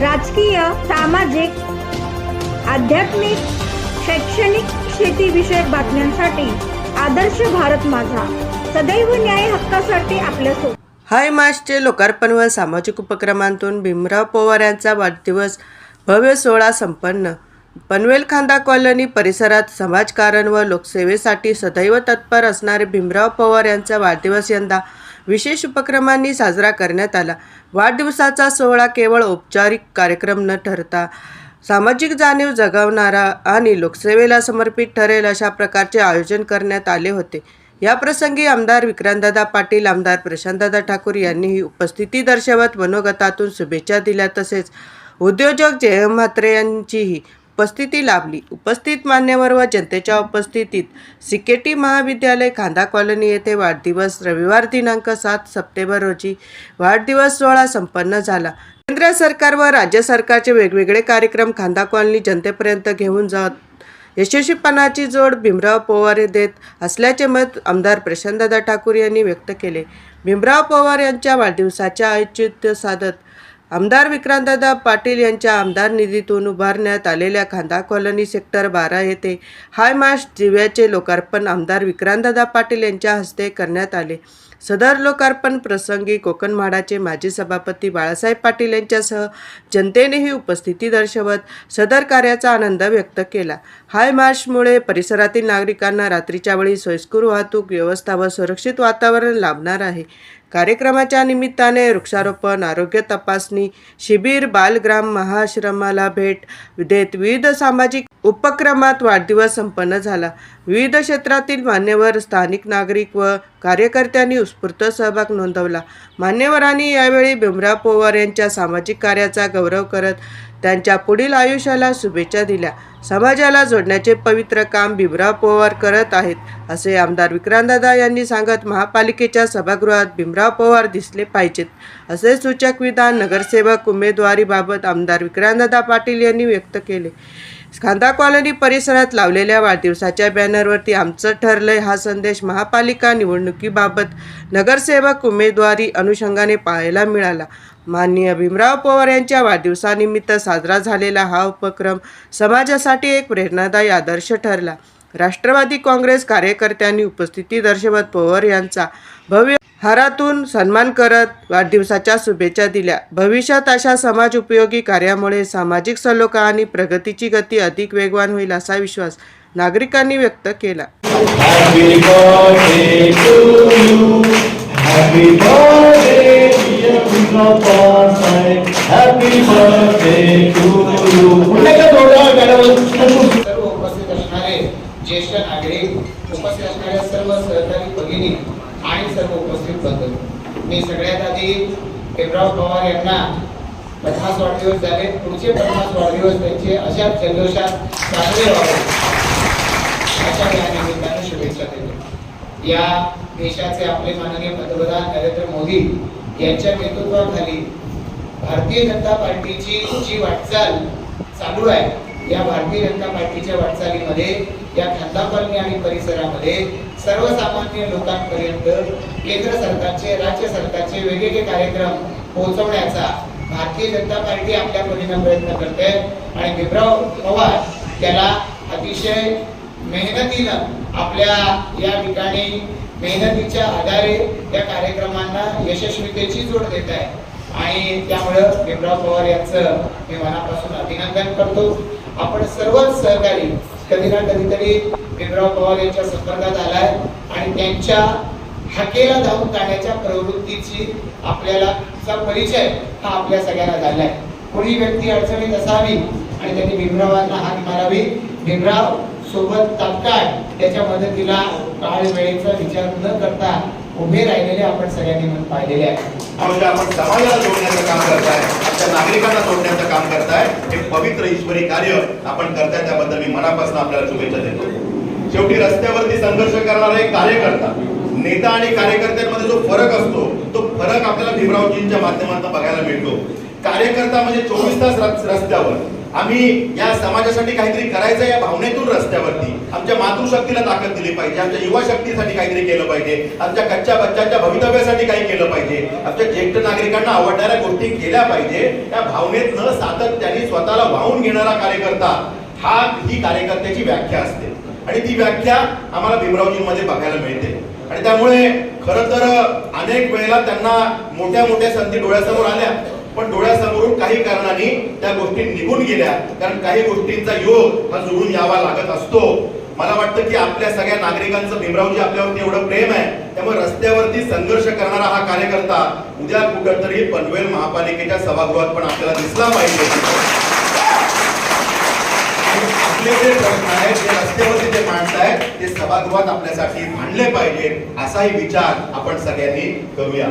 राजकीय सामाजिक आध्यात्मिक शैक्षणिक शेतीविषयक बातम्यांसाठी आदर्श भारत माझा. सदैव न्याय हक्कासाठी आपल्यासोबत हाय मासचे लोकार्पण व सामाजिक उपक्रमांतून भीमराव पवार यांचा वाढदिवस भव्य सोहळा संपन्न. पनवेल खांदा कॉलनी परिसरात समाजकारण व लोकसेवेसाठी सदैव तत्पर असणारे भीमराव पवार यांचा वाढदिवस यंदा विशेष उपक्रमांनी साजरा करण्यात आला. वाढदिवसाचा सोहळा केवळ औपचारिक कार्यक्रम न ठरता सामाजिक जाणीव जगवणारा आणि लोकसेवेला समर्पित ठरेल अशा प्रकारचे आयोजन करण्यात आले होते. या प्रसंगी आमदार विक्रांतदादा पाटील आमदार प्रशांतदादा ठाकूर यांनीही उपस्थिती दर्शवत मनोगतातून शुभेच्छा दिल्या. तसेच उद्योजक जयम म्हात्रे यांचीही उपस्थिती लाभली. उपस्थित मान्यवर व जनतेच्या उपस्थितीत सिकेटी महाविद्यालय खांदा कॉलनी येथे वाढदिवस रविवार दिनांक सात सप्टेंबर रोजी वाढदिवस सोहळा संपन्न झाला. केंद्र सरकार व राज्य सरकारचे वेगवेगळे कार्यक्रम खांदा कॉलनी जनतेपर्यंत घेऊन जात. यशस्वीपणाची जोड भीमराव पवार देत असल्याचे मत आमदार प्रशांतदादा ठाकूर यांनी व्यक्त केले. भीमराव पवार यांच्या वाढदिवसाच्या औचित्य साधत आमदार विक्रांतदादा पाटील यांच्या आमदार निधीतून उभारण्यात आलेल्या खांदा कॉलनी सेक्टर बारा येथे हाय दिव्याचे लोकार्पण आमदार विक्रांतदादा पाटील यांच्या हस्ते करण्यात आले. सदर लोकार्पण प्रसंगी कोकण म्हाडाचे माजी सभापती बाळासाहेब पाटील यांच्यासह जनतेनेही उपस्थिती दर्शवत सदर कार्याचा आनंद व्यक्त केला. हाय मार्चमुळे परिसरातील नागरिकांना रात्रीच्या वेळी सोयीस्कर वाहतूक व्यवस्था व सुरक्षित वातावरण लाभणार आहे. कार्यक्रमाच्या निमित्ताने वृक्षारोपण आरोग्य तपासणी शिबिर बालग्राम महाश्रमाला भेट देत विविध सामाजिक उपक्रमात वाढदिवस संपन्न झाला. विविध क्षेत्रातील मान्यवर स्थानिक नागरिक व कार्यकर्त्यांनी उत्स्फूर्त सहभाग नोंदवला. मान्यवरांनी यावेळी भीमराव पोवार यांच्या सामाजिक कार्याचा गौरव करत त्यांच्या पुढील आयुष्याला शुभेच्छा दिल्या. समाजाला जोडण्याचे पवित्र काम भीमराव पवार करत आहेत असे आमदार विक्रांतदादा यांनी सांगत महापालिकेच्या सभागृहात भीमराव पवार दिसले पाहिजेत असे सूचक विधान नगरसेवक उमेदवारीबाबत आमदार विक्रांतदादा पाटील यांनी व्यक्त केले. खांदा कॉलनी परिसरात लावलेल्या वाढदिवसाच्या बॅनरवरती आमचं ठरलंय हा संदेश महापालिका निवडणुकीबाबत नगरसेवक उमेदवारी अनुषंगाने पाहायला मिळाला. माननीय भीमराव पवार यांच्या वाढदिवसानिमित्त साजरा झालेला हा उपक्रम समाजासाठी एक प्रेरणादायी आदर्श ठरला. राष्ट्रवादी काँग्रेस कार्यकर्त्यांनी उपस्थिती दर्शवत पवार यांचा भव्य हारातून सन्मान करत वाढदिवसाच्या शुभेच्छा दिल्या. भविष्यात अशा समाज उपयोगी कार्यामुळे सामाजिक सलोखा आणि प्रगतीची गती अधिक वेगवान होईल असा विश्वास नागरिकांनी व्यक्त केला. Happy birthday to you. Happy birthday, सर्व उपस्थित असणारे ज्येष्ठ नागरिक उपस्थित असणाऱ्या सर्व सहकारी भगिनी आणि सर्व उपस्थित बंधू मी सगळ्यात आधी पवार यांना पन्नास वाढदिवस झाले पुढचे पन्नास वाढदिवस त्यांचे अशाच जल्लोषात साजरे व्हावे अशा या निमित्ताने शुभेच्छा देतो या देशाचे आपले माननीय पंतप्रधान नरेंद्र मोदी यांच्या नेतृत्वाखाली भारतीय जनता पार्टीची जी वाटचाल चालू आहे या भारतीय जनता पार्टीच्या वाटचालीमध्ये या खांदा कॉलनी आणि परिसरामध्ये सर्वसामान्य लोकांपर्यंत केंद्र सरकारचे राज्य सरकारचे वेगवेगळे कार्यक्रम पोहोचवण्याचा भारतीय जनता पार्टी आपल्या परीने प्रयत्न करते. आणि भीमराव पवार त्याला अतिशय मेहनतीनं आपल्या या ठिकाणी मेहनतीच्या आधारे त्या कार्यक्रमांना यशस्वीतेची जोड देत आहे. आणि त्यामुळं भीमराव पवार यांचं मी मनापासून अभिनंदन करतो. आपण सर्वच सहकारी कधी ना कधीतरी भीमराव पवार यांच्या संपर्कात आलाय आणि त्यांच्या हाकेला धावून काढण्याच्या प्रवृत्तीची आपल्याला परिचय हा आपल्या सगळ्यांना झालाय. कोणी व्यक्ती अडचणीत असावी आणि त्यांनी भीमरावांना हाक मारावी भीमराव सोबत तात्काळ त्याच्या मदतीला काळ वेळेचा विचार न करता उभे राहिलेले आपण सगळ्यांनी म्हणून पाहिलेले आहे. म्हणजे आपण समाजाला जोडण्याचं काम करताय आपल्या नागरिकांना जोडण्याचं काम करताय हे पवित्र ईश्वरी कार्य आपण करताय त्याबद्दल मी मनापासून आपल्याला शुभेच्छा देतो. शेवटी रस्त्यावरती संघर्ष करणारा एक कार्यकर्ता नेता आणि कार्यकर्त्यांमध्ये जो फरक असतो तो फरक आपल्याला भीमरावजींच्या माध्यमातून बघायला मिळतो. कार्यकर्ता म्हणजे चोवीस तास रस्त्यावर. आम्ही या समाजासाठी काहीतरी करायचं या भावनेतून रस्त्यावरती. आमच्या मातृशक्तीला ताकद दिली पाहिजे आमच्या युवा शक्तीसाठी काहीतरी केलं पाहिजे आमच्या कच्च्या बच्चांच्या भवितव्यासाठी काही केलं पाहिजे. आमच्या ज्येष्ठ नागरिकांना आवडणाऱ्या गोष्टी केल्या पाहिजे. या भावनेत न सातत्याने स्वतःला वाहून घेणारा कार्यकर्ता हा ही कार्यकर्त्याची व्याख्या असते. आणि ती व्याख्या आम्हाला भीमरावजींमध्ये बघायला मिळते. आणि त्यामुळे खरं तर अनेक वेळेला त्यांना मोठ्या मोठ्या संधी डोळ्यासमोर आल्या. पण डोळ्यासमोरून काही कारणाने त्या गोष्टी निघून गेल्या. कारण काही गोष्टींचा योग हा जुळून यावा लागत असतो. मला वाटतं की आपल्या सगळ्या नागरिकांचं भीमरावजी आपल्यावरती एवढं प्रेम आहे. त्यामुळे रस्त्यावरती संघर्ष करणारा हा कार्यकर्ता उद्या कुठंतरी पनवेल महापालिकेच्या सभागृहात पण आपल्याला दिसला पाहिजे. आपले जे प्रश्न आहेत जे रस्त्यावरती जे माणसं आहेत ते सभागृहात आपल्यासाठी मांडले पाहिजेत असाही विचार आपण सगळ्यांनी करूया.